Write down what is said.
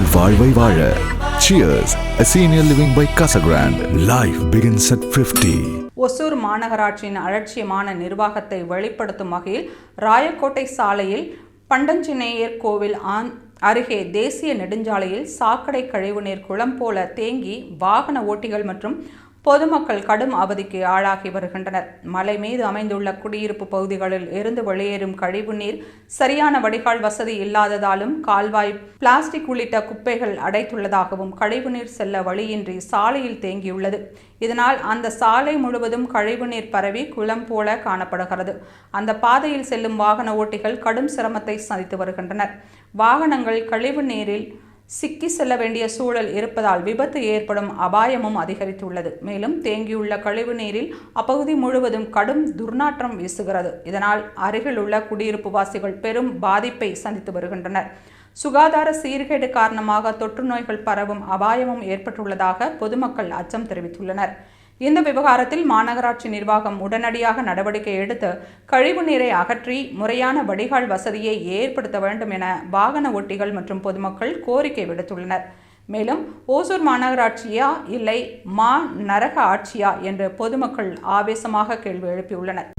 உங்கள் வாழ்வை வாழ. Cheers a senior living by Casa Life begins at 50. Hosur மாநகராட்சியின் அலட்சியமான நிர்வாகத்தை வெளிப்படுத்தும் வகையில் ராயக்கோட்டை சாலையில் பண்டஞ்சிநேயர் கோவில் ஆன் அருகே தேசிய நெடுஞ்சாலையில் சாக்கடை கழிவுநீர் குளம் போல தேங்கி வாகன ஓட்டிகள் மற்றும் பொதுமக்கள் கடும் அவதிக்கு ஆளாகி வருகின்றனர். மலை மீது அமைந்துள்ள குடியிருப்பு பகுதிகளில் இருந்து வெளியேறும் கழிவுநீர் சரியான வடிகால் வசதி இல்லாததாலும் கால்வாய் பிளாஸ்டிக் உள்ளிட்ட குப்பைகள் அடைத்துள்ளதாகவும் கழிவுநீர் செல்ல வழியின்றி சாலையில் தேங்கியுள்ளது. இதனால் அந்த சாலை முழுவதும் கழிவுநீர் பரவி குளம் போல காணப்படுகிறது. அந்த பாதையில் செல்லும் வாகன ஓட்டிகள் கடும் சிரமத்தை சந்தித்து வருகின்றனர். வாகனங்கள் கழிவு நீரில் சிக்கி செல்ல வேண்டிய சூழல் இருப்பதால் விபத்து ஏற்படும் அபாயமும் அதிகரித்துள்ளது. மேலும் தேங்கியுள்ள கழிவு நீரில் அப்பகுதி முழுவதும் கடும் துர்நாற்றம் வீசுகிறது. இதனால் அருகில் உள்ள குடியிருப்பு வாசிகள் பெரும் பாதிப்பை சந்தித்து வருகின்றனர். சுகாதார சீர்கேடு காரணமாக தொற்று நோய்கள் பரவும் அபாயமும் ஏற்பட்டுள்ளதாக பொதுமக்கள் அச்சம் தெரிவித்துள்ளனர். இந்த விவகாரத்தில் மாநகராட்சி நிர்வாகம் உடனடியாக நடவடிக்கை எடுத்து கழிவு நீரை அகற்றி முறையான வடிகால் வசதியை ஏற்படுத்த வேண்டும் என வாகன ஓட்டிகள் மற்றும் பொதுமக்கள் கோரிக்கை விடுத்துள்ளனர். மேலும் ஓசூர் மாநகராட்சியா இல்லை மா நரக ஆட்சியா என்று பொதுமக்கள் ஆவேசமாக கேள்வி எழுப்பியுள்ளனர்.